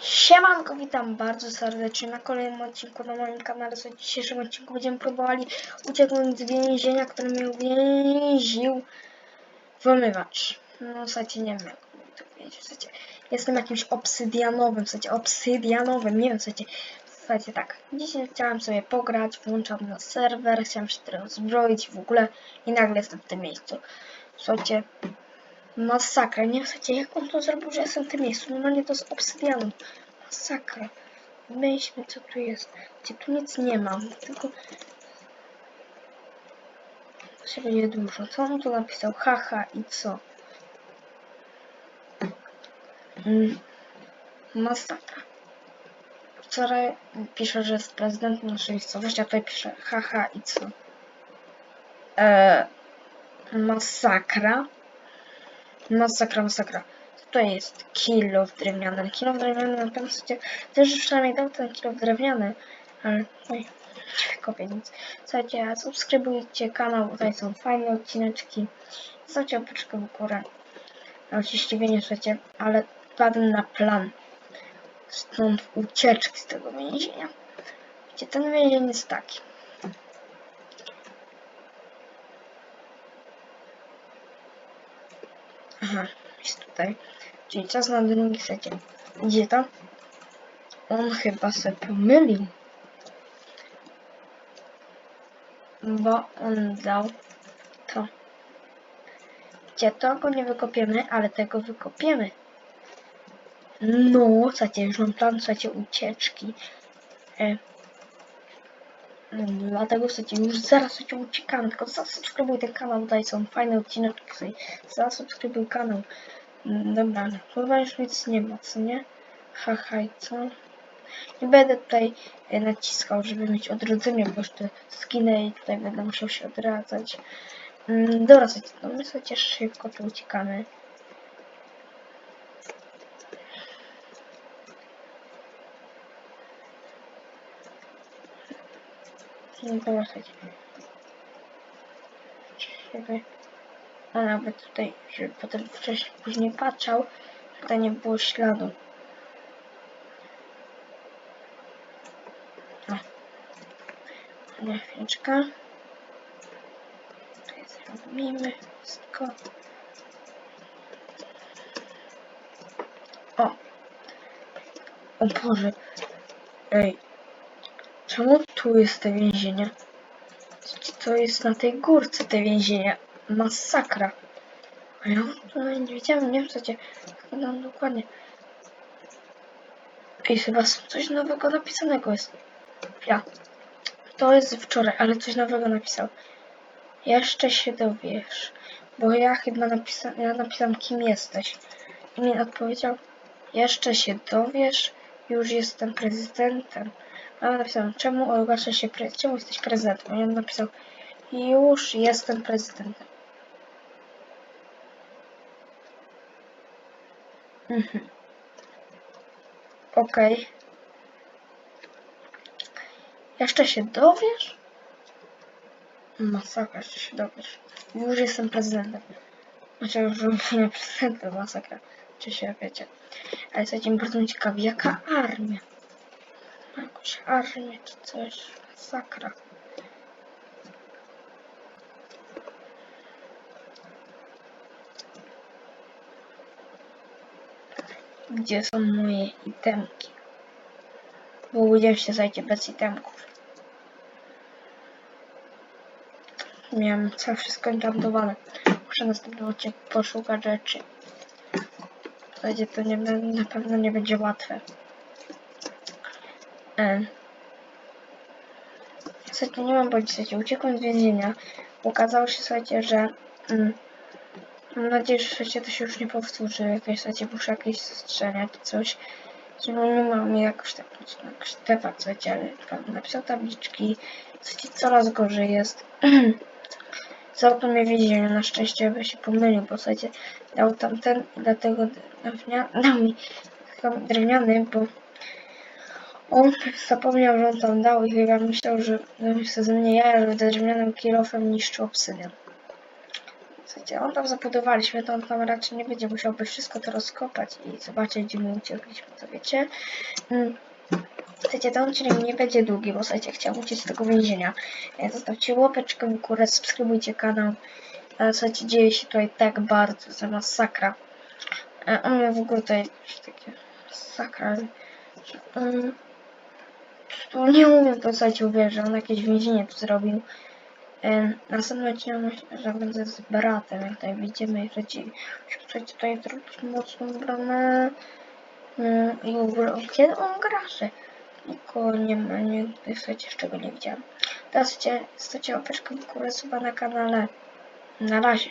Siemanko, witam bardzo serdecznie na kolejnym odcinku na moim kanale. W dzisiejszym odcinku będziemy próbowali ucieknąć z więzienia, które mnie uwięził włamywacz. No w zasadzie nie wiem jak to powiedzieć. W zasadzie jestem jakimś obsydianowym, w zasadzie obsydianowym, nie wiem w. W zasadzie tak, dzisiaj chciałam sobie pograć, włączam na serwer, chciałam się trochę zbroić w ogóle i nagle jestem w tym miejscu. Słuchajcie, Masakra, nie zasadzie jak on to zrobił, że jestem w tym miejscu. No nie to z obsydianu. Masakra. Myślmy co tu jest. Gdzie tu nic nie mam, tylko to się będzie dużo. Co on tu napisał? Haha i co? Mm. Masakra. Wczoraj pisze, że jest prezydentem naszej miejscowości, a tutaj pisze haha i co? Eee, masakra. Masakra, masakra. To jest kilo drewniany. Kilo drewniany na pewno sobie też przynajmniej dał ten kilo drewniany, ale oj, kopię nic. Słuchajcie, subskrybujcie kanał, tutaj są fajne odcineczki. Zostawcie opeczkę w górę. Oczywiście nie słuchajcie, ale padłem na plan. Stąd ucieczki z tego więzienia. Wiecie, ten więzień jest taki. Aha, jest tutaj. Czyli czas na drugi secie. Gdzie to? On chyba se pomylił. Bo on dał to. Gdzie to go nie wykopiemy, ale tego wykopiemy. No, słuchajcie, już mam plan, słuchajcie, ucieczki. E, Dlatego słuchajcie, już zaraz słuchajcie, uciekamy, tylko zasubskrybuj ten kanał, tutaj są fajne odcinki, zasubskrybuj kanał. Mm, Dobra, ale chyba już nic nie ma, co nie? Haha, co? Nie będę tutaj e, naciskał, żeby mieć odrodzenie, bo już te skinę i tutaj będę musiał się odradzać. Mm, Dobra, słuchajcie, no my słuchajcie, szybko tu uciekamy. Dobra, słuchajcie. Żeby... A nawet tutaj, żeby potem wcześniej, później patrzał, żeby tutaj nie było śladu. Nie, chwileczkę. Tutaj zrobimy wszystko. O! O Boże! Ej! Czemu tu jest te więzienie? To jest na tej górce te więzienie. Masakra. A ja tu nawet nie wiedziałem, nie wiem co cię wyglądam dokładnie. Ej, chyba coś nowego napisanego jest. Ja. To jest wczoraj, ale coś nowego napisał. Jeszcze się dowiesz. Bo ja chyba napisałem, ja napisałem kim jesteś. I mi odpowiedział, jeszcze się dowiesz, już jestem prezydentem. A ja napisałem, czemu ogłasza się, pre... czemu jesteś prezydentem? I on napisał, już jestem prezydentem. Mhm. Okej. Jeszcze się dowiesz? Masakra, jeszcze się dowiesz. Już jestem prezydentem. Znaczy, już nie prezydentem, masakra. Czy się wiecie. Ale słuchajcie, mnie bardzo ciekawi, jaka armia? Jakąś armię czy coś. Masakra. Gdzie są moje itemki? Bo udziałem się zajdzie bez itemków. Miałem całe wszystko encantowane. Muszę następnym odcinku poszukać rzeczy. Zasadzie to nie, na pewno nie będzie łatwe. E. Słuchajcie, nie mam słuchajcie, uciekłem z więzienia. Okazało się, słuchajcie, że... Mm, mam nadzieję, że słuchajcie, to się już nie powtórzy. Jakieś, słuchajcie, muszę jakieś strzelać coś. No, nie mam jakoś tak jakoś temat, słuchajcie, ale pan napisał tabliczki. Słuchajcie, coraz gorzej jest. Zamknął mnie w więzieniu, na szczęście by się pomylił, bo słuchajcie, dał tamten dlatego drewnia- dał mi tam drewniany, bo on zapomniał, że on tam dał i chyba myślał, że chce ze mnie jaja, że drewnianym kilofem niszczył obsydian. Słuchajcie, on tam zabudowaliśmy, to on tam raczej nie będzie musiał by wszystko to rozkopać i zobaczyć, gdzie my uciekliśmy, to wiecie. Mm. Słuchajcie, ten odcinek nie będzie długi, bo słuchajcie, chciałem uciec z tego więzienia. E, Zostawcie łapeczkę w górę, subskrybujcie kanał. Ale słuchajcie, dzieje się tutaj tak bardzo, to masakra. E, On mnie w ogóle tutaj takie masakra. Um, tu nie umiem to słuchajcie uwierzyć, że on jakieś więzienie tu zrobił. E, Następnym odcinku myślę, że będę z bratem, jak tutaj widzimy, że ci słuchajcie, tutaj zrobić mocną bramę. Mm, I w ogóle kiedy on gra, że nikogo nie ma, nigdy słuchajcie, jeszcze go nie widziałem. Teraz chcecie, chcecie łapeczkę w górę suba na kanale. Na razie.